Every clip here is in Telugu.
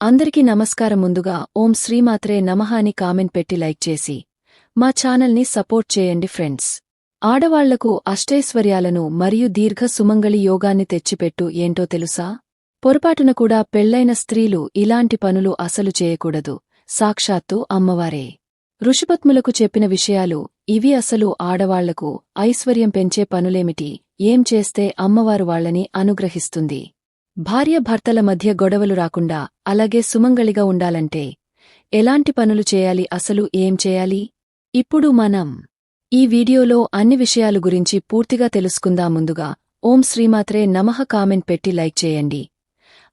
అందరికీ నమస్కారం ముందుగా ఓం శ్రీమాత్రే నమః అని కామెంట్ పెట్టి లైక్ చేసి మా ఛానల్ని సపోర్ట్ చేయండి ఫ్రెండ్స్. ఆడవాళ్ళకు అష్టైశ్వర్యాలను మరియు దీర్ఘ సుమంగళి యోగాన్ని తెచ్చిపెట్టు ఏంటో తెలుసా? పొరపాటున కూడా పెళ్ళైన స్త్రీలు ఇలాంటి పనులు అసలు చేయకూడదు. సాక్షాత్తు అమ్మవారే. ఋషిపత్ములకు చెప్పిన విషయాలు ఇవి అసలు ఆడవాళ్ళకు ఐశ్వర్యం పెంచే పనులేమిటి? ఏం చేస్తే అమ్మవారు వాళ్ళని అనుగ్రహిస్తుంది? భార్యభర్తల మధ్య గొడవలు రాకుండా అలాగే సుమంగళిగా ఉండాలంటే ఎలాంటి పనులు చేయాలి అసలు ఏం చేయాలి? ఇప్పుడు మనం ఈ వీడియోలో అన్ని విషయాలు గురించి పూర్తిగా తెలుసుకుందాం ముందుగా ఓం శ్రీమాత్రే నమః కామెంట్ పెట్టి లైక్ చేయండి.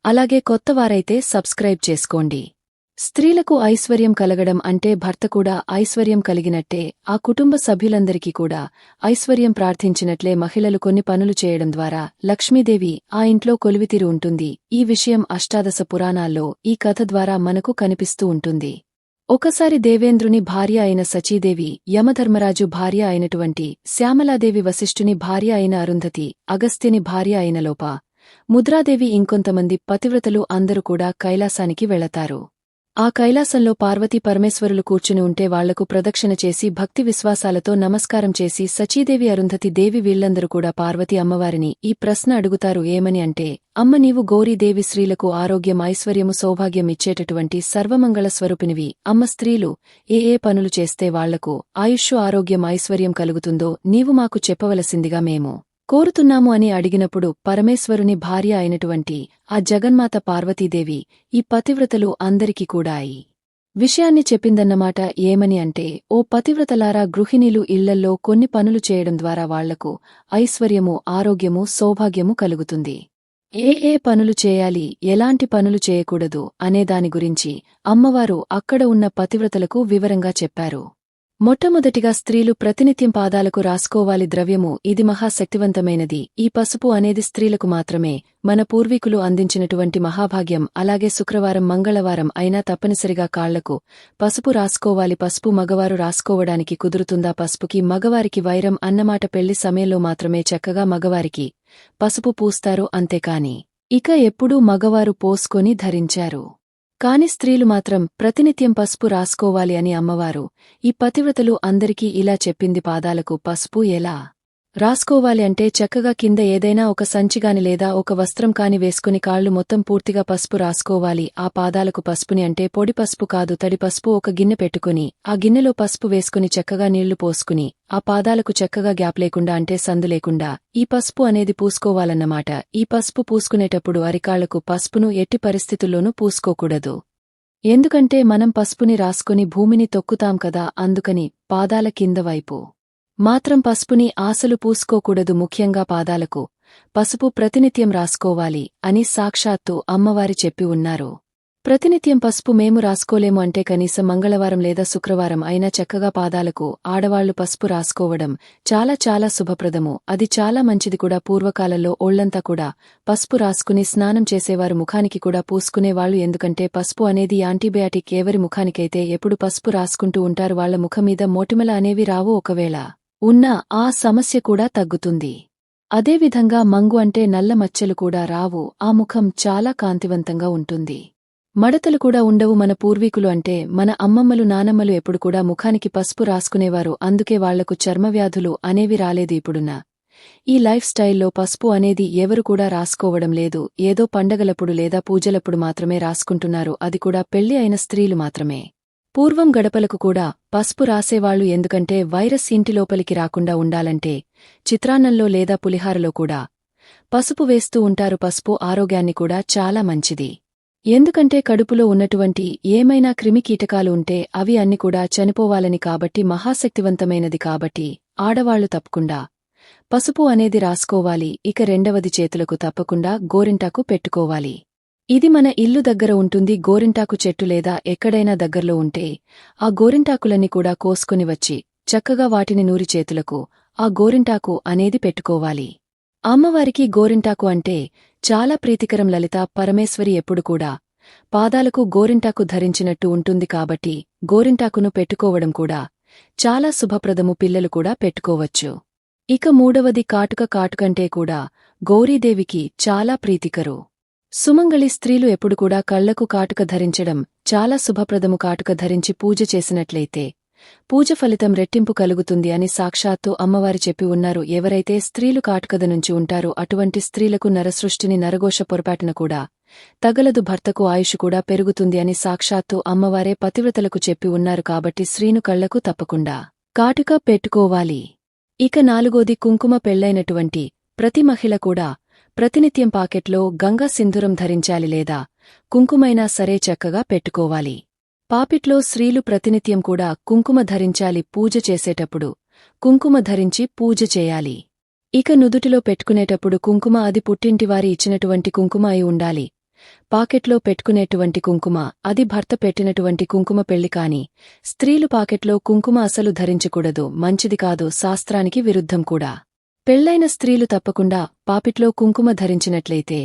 అలాగే కొత్తవారైతే సబ్స్క్రైబ్ చేసుకోండి. స్త్రీలకు ఐశ్వర్యం కలగడం అంటే భర్త కూడా ఐశ్వర్యం కలిగినట్టే ఆ కుటుంబ సభ్యులందరికీ కూడా ఐశ్వర్యం ప్రార్థించినట్లే మహిళలు కొన్ని పనులు చేయడం ద్వారా లక్ష్మీదేవి ఆ ఇంట్లో కొలువితీరు ఉంటుంది. ఈ విషయం అష్టాదశ పురాణాల్లో ఈ కథ ద్వారా మనకు కనిపిస్తూ ఉంటుంది. ఒకసారి దేవేంద్రుని భార్య అయిన సచీదేవి యమధర్మరాజు భార్య అయినటువంటి శ్యామలాదేవి వశిష్ఠుని భార్య అయిన అరుంధతి అగస్త్యని భార్య అయిన లోప ముద్రాదేవి ఇంకొంతమంది పతివ్రతలు అందరూ కూడా కైలాసానికి వెళతారు. ఆ కైలాసంలో పార్వతీ పరమేశ్వరులు కూర్చుని ఉంటే వాళ్ళకు ప్రదక్షిణ చేసి భక్తి విశ్వాసాలతో నమస్కారం చేసి సచీదేవి అరుంధతి దేవి వీళ్ళందరూ కూడా పార్వతి అమ్మవారిని ఈ ప్రశ్న అడుగుతారు ఏమని అంటే అమ్మ నీవు గోరీదేవి స్త్రీలకు ఆరోగ్యం ఐశ్వర్యము సౌభాగ్యం ఇచ్చేటటువంటి సర్వమంగళ స్వరూపినివి. అమ్మ స్త్రీలు ఏ ఏ పనులు చేస్తే వాళ్ళకు ఆయుష్ ఆరోగ్యం ఐశ్వర్యం కలుగుతుందో నీవు మాకు చెప్పవలసిందిగా మేము కోరుతున్నాము అని అడిగినప్పుడు పరమేశ్వరుని భార్య అయినటువంటి ఆ జగన్మాత పార్వతీదేవి ఈ పతివ్రతలు అందరికీ కూడా అయి విషయాన్ని చెప్పిందన్నమాట ఏమని అంటే ఓ పతివ్రతలారా గృహిణీలు ఇళ్ళల్లో కొన్ని పనులు చేయడం ద్వారా వాళ్ళకు ఐశ్వర్యము ఆరోగ్యము సౌభాగ్యము కలుగుతుంది. ఏ ఏ పనులు చేయాలి ఎలాంటి పనులు చేయకూడదు అనే దాని గురించి అమ్మవారు అక్కడ ఉన్న పతివ్రతలకు వివరంగా చెప్పారు. మొట్టమొదటిగా స్త్రీలు ప్రతినిత్యం పాదాలకు రాసుకోవాలి ద్రవ్యము ఇది మహాశక్తివంతమైనది. ఈ పసుపు అనేది స్త్రీలకు మాత్రమే మన పూర్వీకులు అందించినటువంటి మహాభాగ్యం. అలాగే శుక్రవారం మంగళవారం అయినా తప్పనిసరిగా కాళ్ళకు పసుపు రాసుకోవాలి. పసుపు మగవారు రాసుకోవడానికి కుదురుతుందా? పసుపుకి మగవారికి వైరం అన్నమాట పెళ్ళి సమయంలో మాత్రమే చక్కగా మగవారికి పసుపు పూస్తారు అంతేకాని. ఇక ఎప్పుడూ మగవారు పోసుకొని ధరించారు. కాని స్త్రీలు మాత్రం ప్రతినిత్యం పసుపు రాసుకోవాలి అని అమ్మవారు ఈ పతివ్రతలు అందరికీ ఇలా చెప్పింది పాదాలకు పసుపు ఎలా? రాసుకోవాలి అంటే చక్కగా కింద ఏదైనా ఒక సంచిగాని లేదా ఒక వస్త్రం కాని వేసుకుని కాళ్ళు మొత్తం పూర్తిగా పసుపు రాసుకోవాలి. ఆ పాదాలకు పసుపుని అంటే పొడి పసుపు కాదు తడి పసుపు ఒక గిన్నె పెట్టుకుని ఆ గిన్నెలో పసుపు వేసుకుని చక్కగా నీళ్ళు పోసుకుని ఆ పాదాలకు చక్కగా గ్యాప్ లేకుండా అంటే సందు లేకుండా ఈ పసుపు అనేది పూసుకోవాలన్నమాట. ఈ పసుపు పూసుకునేటప్పుడు అరికాళ్ళకు పసుపును ఎట్టి పరిస్థితుల్లోనూ పూసుకోకూడదు. ఎందుకంటే మనం పసుపుని రాసుకుని భూమిని తొక్కుతాం కదా అందుకని పాదాల కింద వైపు మాత్రం పసుపుని ఆశలు పూసుకోకూడదు ముఖ్యంగా పాదాలకు. పసుపు ప్రతినిత్యం రాసుకోవాలి అని సాక్షాత్తు అమ్మవారి చెప్పి ఉన్నారు. ప్రతినిత్యం పసుపు మేము రాసుకోలేము అంటే కనీసం మంగళవారం లేదా శుక్రవారం అయినా చక్కగా పాదాలకు ఆడవాళ్ళు పసుపు రాసుకోవడం చాలా చాలా శుభప్రదము. అది చాలా మంచిది కూడా. పూర్వకాలంలో ఓళ్ళంతా కూడా పసుపు రాసుకుని స్నానం చేసేవారు ముఖానికి కూడా పూసుకునేవాళ్ళు ఎందుకంటే పసుపు అనేది యాంటీబయాటిక్ ఎవరి ముఖానికైతే ఎప్పుడు పసుపు రాసుకుంటూ ఉంటారు వాళ్ళ ముఖమీద మోటిమల అనేవి రావు ఒకవేళ. ఉన్న ఆ సమస్య కూడా తగ్గుతుంది. అదేవిధంగా మంగు అంటే నల్ల మచ్చలు కూడా రావు ఆ ముఖం చాలా కాంతివంతంగా ఉంటుంది. మడతలు కూడా ఉండవు మన పూర్వీకులు అంటే మన అమ్మమ్మలు నానమ్మలు ఎప్పుడు కూడా ముఖానికి పసుపు రాసుకునేవారు అందుకే వాళ్ళకు చర్మవ్యాధులు అనేవి రాలేదు ఇప్పుడున్న. ఈ లైఫ్ స్టైల్లో పసుపు అనేది ఎవరు కూడా రాసుకోవడం లేదు ఏదో పండగలప్పుడు లేదా పూజలప్పుడు మాత్రమే రాసుకుంటున్నారు అది కూడా పెళ్ళి అయిన స్త్రీలు మాత్రమే. పూర్వం గడపలకు కూడా పసుపు రాసేవాళ్ళు ఎందుకంటే వైరస్ ఇంటి లోపలికి రాకుండా ఉండాలంటే చిత్రాన్నంలో లేదా పులిహారలో కూడా. పసుపు వేస్తూ ఉంటారు పసుపు ఆరోగ్యాన్ని కూడా చాలా మంచిది. ఎందుకంటే కడుపులో ఉన్నటువంటి ఏమైనా క్రిమికీటకాలు ఉంటే అవి అన్ని కూడా చనిపోవాలని కాబట్టి మహాశక్తివంతమైనది కాబట్టి ఆడవాళ్ళు తప్పకుండా పసుపు అనేది రాసుకోవాలి ఇక రెండవది చేతులకు తప్పకుండా గోరింటాకు పెట్టుకోవాలి. ఇది మన ఇల్లు దగ్గర ఉంటుంది గోరింటాకు చెట్టు లేదా ఎక్కడైనా దగ్గర్లో ఉంటే ఆ గోరింటాకులన్నీ కూడా కోసుకుని వచ్చి చక్కగా వాటిని నూరి చేతులకు ఆ గోరింటాకు అనేది పెట్టుకోవాలి. అమ్మవారికి గోరింటాకు అంటే చాలా ప్రీతికరం లలిత పరమేశ్వరి ఎప్పుడు కూడా పాదాలకు గోరింటాకు ధరించినట్టు ఉంటుంది కాబట్టి గోరింటాకును పెట్టుకోవడం కూడా చాలా శుభప్రదము పిల్లలు కూడా పెట్టుకోవచ్చు. ఇక మూడవది కాటుక కాటుకంటే కూడా గౌరీదేవికి చాలా ప్రీతికరు. సుమంగళి స్త్రీలు ఎప్పుడు కూడా కళ్ళకు కాటుక ధరించడం చాలా శుభప్రదము కాటుక ధరించి పూజ చేసినట్లయితే పూజ ఫలితం రెట్టింపు కలుగుతుంది అని సాక్షాత్తు అమ్మవారి చెప్పి ఉన్నారు. ఎవరైతే స్త్రీలు కాటుకద నుంచి ఉంటారో అటువంటి స్త్రీలకు నరసృష్టిని నరఘోష పొరపాటున కూడా తగలదు భర్తకు ఆయుషు కూడా పెరుగుతుంది అని సాక్షాత్తు అమ్మవారే పతివ్రతలకు చెప్పి ఉన్నారు కాబట్టి స్త్రీను కళ్ళకు తప్పకుండా కాటుక పెట్టుకోవాలి. ఇక నాలుగోది కుంకుమ పెళ్ళైనటువంటి ప్రతి మహిళ కూడా ప్రతినిత్యం పాకెట్లో గంగా సింధూరం ధరించాలి లేదా కుంకుమైనా సరే చక్కగా పెట్టుకోవాలి. పాపిట్లో స్త్రీలు ప్రతినిత్యం కూడా కుంకుమ ధరించాలి పూజ చేసేటప్పుడు కుంకుమ ధరించి పూజ చేయాలి. ఇక నుదుటిలో పెట్టుకునేటప్పుడు కుంకుమ అది పుట్టింటివారి ఇచ్చినటువంటి కుంకుమ అయి ఉండాలి. పాకెట్లో పెట్టుకునేటువంటి కుంకుమ అది భర్త పెట్టినటువంటి కుంకుమ పెళ్ళి కాని స్త్రీలు పాకెట్లో కుంకుమ అసలు ధరించకూడదు మంచిది కాదు శాస్త్రానికి విరుద్ధం కూడా. పెళ్ళైన స్త్రీలు తప్పకుండా పాపిట్లో కుంకుమ ధరించినట్లయితే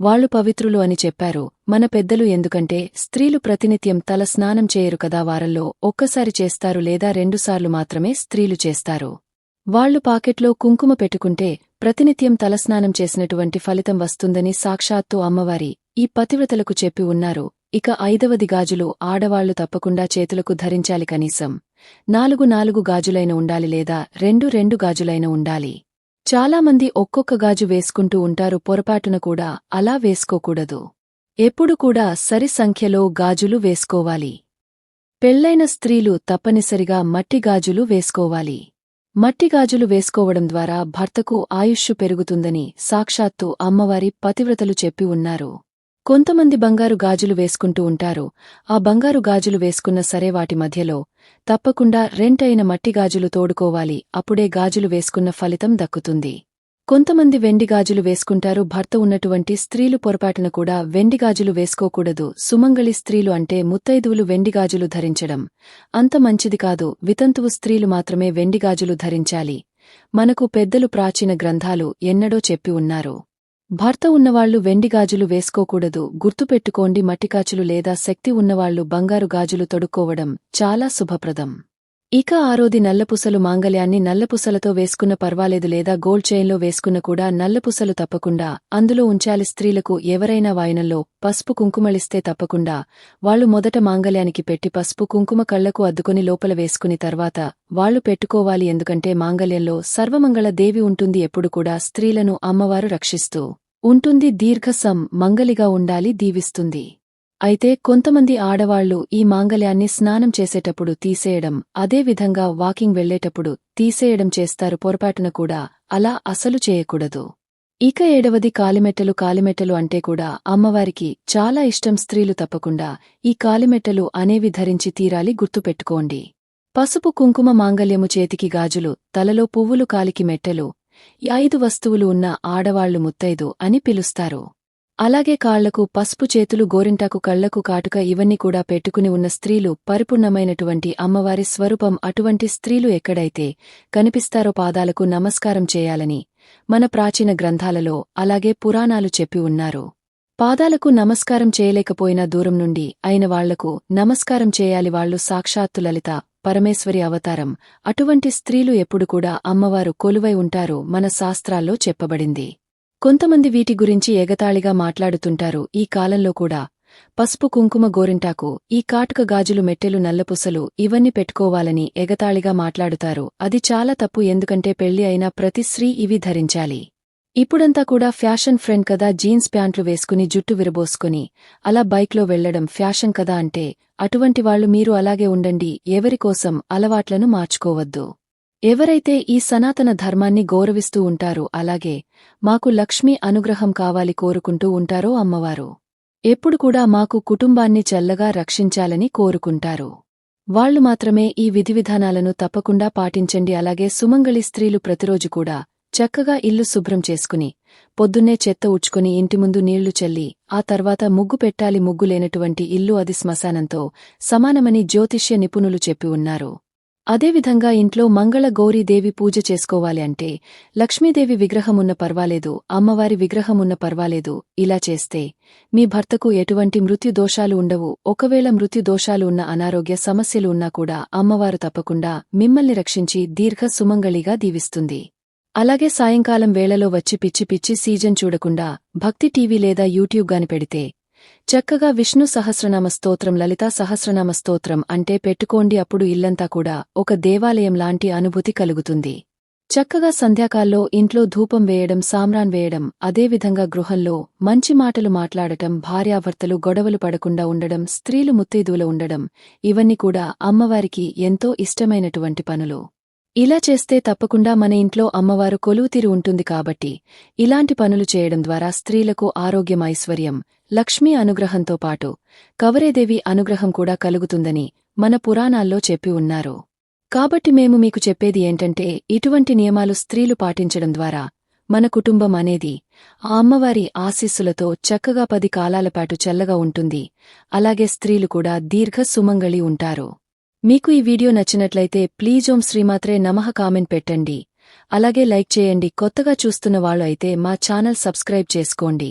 వాళ్ళు పవిత్రులు అని చెప్పారు. మన పెద్దలు ఎందుకంటే స్త్రీలు ప్రతినిత్యం తల స్నానం చేయరు కదా వారంలో ఒక్కసారి చేస్తారు లేదా రెండుసార్లు మాత్రమే స్త్రీలు చేస్తారు. వాళ్ళు పాకెట్లో కుంకుమ పెట్టుకుంటే ప్రతినిత్యం తలస్నానం చేసినటువంటి ఫలితం వస్తుందని సాక్షాత్తు అమ్మవారి ఈ పతివ్రతలకు చెప్పి ఉన్నారు. ఇక ఐదవది గాజులు ఆడవాళ్ళు తప్పకుండా చేతులకు ధరించాలి కనీసం. నాలుగు నాలుగు గాజులైన ఉండాలి లేదా రెండు రెండు గాజులైన ఉండాలి. చాలామంది ఒక్కొక్క గాజు వేసుకుంటూ ఉంటారు పొరపాటున కూడా అలా వేసుకోకూడదు. ఎప్పుడు కూడా సరి సంఖ్యలో గాజులు వేసుకోవాలి. పెళ్ళైన స్త్రీలు తప్పనిసరిగా మట్టి గాజులు వేసుకోవాలి. మట్టి గాజులు వేసుకోవడం ద్వారా భర్తకు ఆయుష్షు పెరుగుతుందని సాక్షాత్తు అమ్మవారి పతివ్రతలు చెప్పి ఉన్నారు. కొంతమంది బంగారు గాజులు వేసుకుంటూ ఉంటారు. ఆ బంగారు గాజులు వేసుకున్న సరే వాటి మధ్యలో తప్పకుండా రెంటైన మట్టి గాజులు తోడుకోవాలి. అప్పుడే గాజులు వేసుకున్న ఫలితం దక్కుతుంది. కొంతమంది వెండి గాజులు వేసుకుంటారు. భర్త ఉన్నటువంటి స్త్రీలు పొరపాటున కూడా వెండి గాజులు వేసుకోకూడదు. సుమంగళి స్త్రీలు అంటే ముత్తైదువులు వెండి గాజులు ధరించడం. అంత మంచిది కాదు. వితంతువు స్త్రీలు మాత్రమే వెండి గాజులు ధరించాలి. మనకు పెద్దలు ప్రాచీన గ్రంథాలు ఎన్నడో చెప్పి ఉన్నారు. భర్త ఉన్నవాళ్ళు వెండి గాజులు వేసుకోకూడదు గుర్తుపెట్టుకోండి మట్టికాచులు లేదా శక్తి ఉన్నవాళ్ళు బంగారు గాజులు తొడుక్కోవడం చాలా శుభప్రదం. ఇక ఆరోది నల్లపుసలు మాంగళ్యాన్ని నల్లపుసలతో వేసుకున్న పర్వాలేదు లేదా గోల్డ్ చైన్లో వేసుకున్న కూడా నల్లపుసలు తప్పకుండా. అందులో ఉంచాలి స్త్రీలకు ఎవరైనా వాయనంలో పసుపు కుంకుమలిస్తే తప్పకుండా. వాళ్ళు మొదట మాంగళ్యానికి పెట్టి పసుపు కుంకుమ కళ్ళకు అద్దుకొని లోపల వేసుకుని తర్వాత వాళ్ళు పెట్టుకోవాలి ఎందుకంటే మాంగళ్యంలో సర్వమంగళ దేవి ఉంటుంది ఎప్పుడు కూడా స్త్రీలను అమ్మవారు రక్షిస్తూ. ఉంటుంది దీర్ఘసం మంగలిగా ఉండాలి దీవిస్తుంది. అయితే కొంతమంది ఆడవాళ్ళు ఈ మాంగళ్యాన్ని స్నానం చేసేటప్పుడు తీసేయడం అదేవిధంగా వాకింగ్ వెళ్ళేటప్పుడు తీసేయడం చేస్తారు పొరపాటున కూడా అలా అసలు చేయకూడదు. ఇక ఏడవది కాలిమెట్టలు కాలిమెట్టలు అంటే కూడా అమ్మవారికి చాలా ఇష్టం స్త్రీలు తప్పకుండా ఈ కాలిమెట్టలు అనేవి ధరించి తీరాలి గుర్తుపెట్టుకోండి. పసుపు కుంకుమ మాంగల్యము చేతికి గాజులు తలలో పువ్వులు కాలికి మెట్టలు ఈ ఐదు వస్తువులు ఉన్న ఆడవాళ్ళు ముత్తైదు అని పిలుస్తారు. అలాగే కాళ్ళకు పసుపు చేతులు గోరింటాకు కళ్ళకు కాటుక ఇవన్నీ కూడా పెట్టుకుని ఉన్న స్త్రీలు పరిపూర్ణమైనటువంటి అమ్మవారి స్వరూపం అటువంటి స్త్రీలు ఎక్కడైతే కనిపిస్తారో పాదాలకు నమస్కారం చేయాలని మన ప్రాచీన గ్రంథాలలో అలాగే పురాణాలు చెప్పి ఉన్నారు. పాదాలకు నమస్కారం చేయలేకపోయినా దూరం నుండి అయిన వాళ్ళకు నమస్కారం చేయాలి వాళ్ళు సాక్షాత్తు లలిత పరమేశ్వరి అవతారం. అటువంటి స్త్రీలు ఎప్పుడు కూడా అమ్మవారు కొలువై ఉంటారు మన శాస్త్రాల్లో చెప్పబడింది. కొంతమంది వీటి గురించి ఎగతాళిగా మాట్లాడుతుంటారు. ఈ కాలంలో కూడా పసుపు కుంకుమ గోరింటాకు ఈ కాటుక గాజులు మెట్టెలు నల్లపుసలు ఇవన్నీ పెట్టుకోవాలని ఎగతాళిగా మాట్లాడుతారు. అది చాలా తప్పు ఎందుకంటే పెళ్ళి అయిన ప్రతి స్త్రీ ఇవి ధరించాలి. ఇప్పుడంతా కూడా ఫ్యాషన్ ఫ్రెండ్ కదా జీన్స్ ప్యాంట్లు వేసుకుని జుట్టు విరబోసుకుని అలా బైక్లో వెళ్ళడం ఫ్యాషన్ కదా అంటే అటువంటి వాళ్ళు మీరు అలాగే ఉండండి ఎవరికోసం అలవాట్లను మార్చుకోవద్దు. ఎవరైతే ఈ సనాతన ధర్మాన్ని గౌరవిస్తూ ఉంటారో అలాగే మాకు లక్ష్మీ అనుగ్రహం కావాలి కోరుకుంటూ ఉంటారో అమ్మవారు. ఎప్పుడు కూడా మాకు కుటుంబాన్ని చల్లగా రక్షించాలని కోరుకుంటారు. వాళ్ళు మాత్రమే ఈ విధివిధానాలను తప్పకుండా పాటించండి. అలాగే సుమంగళి స్త్రీలు ప్రతిరోజు కూడా చక్కగా ఇల్లు శుభ్రం చేసుకుని పొద్దున్నే చెత్త ఉచ్చుకుని ఇంటి ముందు నీళ్ళు చల్లి ఆ తర్వాత ముగ్గు పెట్టాలి ముగ్గు లేనటువంటి ఇల్లు అది శ్మశానంతో సమానమని జ్యోతిష్య నిపుణులు చెప్పి ఉన్నారు. అదేవిధంగా ఇంట్లో మంగళ గౌరీదేవి పూజ చేసుకోవాలి అంటే లక్ష్మీదేవి విగ్రహమున్న పర్వాలేదు అమ్మవారి విగ్రహమున్న పర్వాలేదు ఇలా చేస్తే మీ భర్తకు ఎటువంటి మృత్యుదోషాలు ఉండవు. ఒకవేళ మృత్యుదోషాలు ఉన్న అనారోగ్య సమస్యలు ఉన్నా కూడా అమ్మవారు తప్పకుండా మిమ్మల్ని రక్షించి దీర్ఘ సుమంగళిగా దీవిస్తుంది. అలాగే సాయంకాలం వేళలో వచ్చి పిచ్చి పిచ్చి సీజన్ చూడకుండా భక్తి టీవీ లేదా యూట్యూబ్ గాని పెడితే చక్కగా విష్ణు సహస్రనామ స్తోత్రం లలితా సహస్రనామ స్తోత్రం అంటే పెట్టుకోండి అప్పుడు ఇల్లంతా కూడా ఒక దేవాలయం లాంటి అనుభూతి కలుగుతుంది. చక్కగా సంధ్యాకాల్లో ఇంట్లో ధూపం వేయడం సామ్రాన్ వేయడం అదేవిధంగా గృహంలో మంచి మాటలు మాట్లాడటం భార్యాభర్తలు గొడవలు పడకుండా ఉండడం స్త్రీలు ముత్తైదువులు ఉండడం ఇవన్నీ కూడా అమ్మవారికి ఎంతో ఇష్టమైనటువంటి పనులు. ఇలా చేస్తే తప్పకుండా మన ఇంట్లో అమ్మవారు కొలువుతీరు ఉంటుంది కాబట్టి ఇలాంటి పనులు చేయడం ద్వారా స్త్రీలకు ఆరోగ్యం ఐశ్వర్యం లక్ష్మీ అనుగ్రహంతో పాటు కవరేదేవి అనుగ్రహం కూడా కలుగుతుందని మన పురాణాల్లో చెప్పి ఉన్నారు. కాబట్టి మేము మీకు చెప్పేది ఏంటంటే ఇటువంటి నియమాలు స్త్రీలు పాటించడం ద్వారా మన కుటుంబం అనేది ఆ అమ్మవారి ఆశీస్సులతో చక్కగా పది కాలాలపాటు చల్లగా ఉంటుంది. అలాగే స్త్రీలు కూడా దీర్ఘ సుమంగళి ఉంటారు. మీకు ఈ వీడియో నచ్చినట్లయితే ప్లీజోం శ్రీమాత్రే నమః కామెంట్ పెట్టండి. అలాగే లైక్ చేయండి. కొత్తగా చూస్తున్న వాళ్ళు అయితే మా ఛానల్ సబ్స్క్రైబ్ చేసుకోండి.